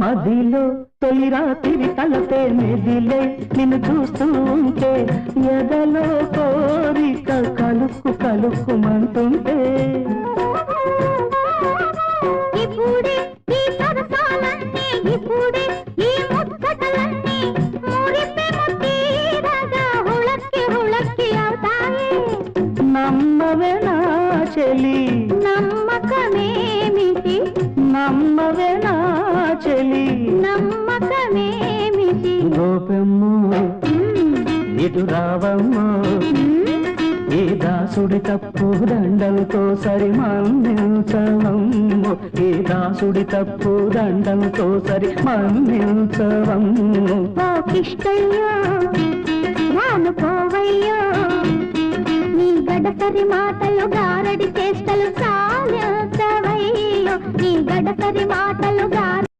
మదిలో తొలి రాత్రి తలపే మెదిలే నిన్ను చూస్తూ ఉంటే ఎదలో కోరిక కలుక్కు కలుక్కుమంటుంటే నమ్మవే నా చెలి. నమ్మకమేమిటి? నమ్మవే చెలి. నమ్మకమేమిటి? గోపెమ్ము మ్మ్. ఇటు రావమ్ము ఈ దాసుడి తప్పు దండలతో సరి మన్నించవమ్ము ఈ దాసుడి తప్పు దండలతో సరి మన్నించవమ్ము ఓ కిష్టయ్యో పోవయ్యో. నీ గడసరి మాటలు గారడి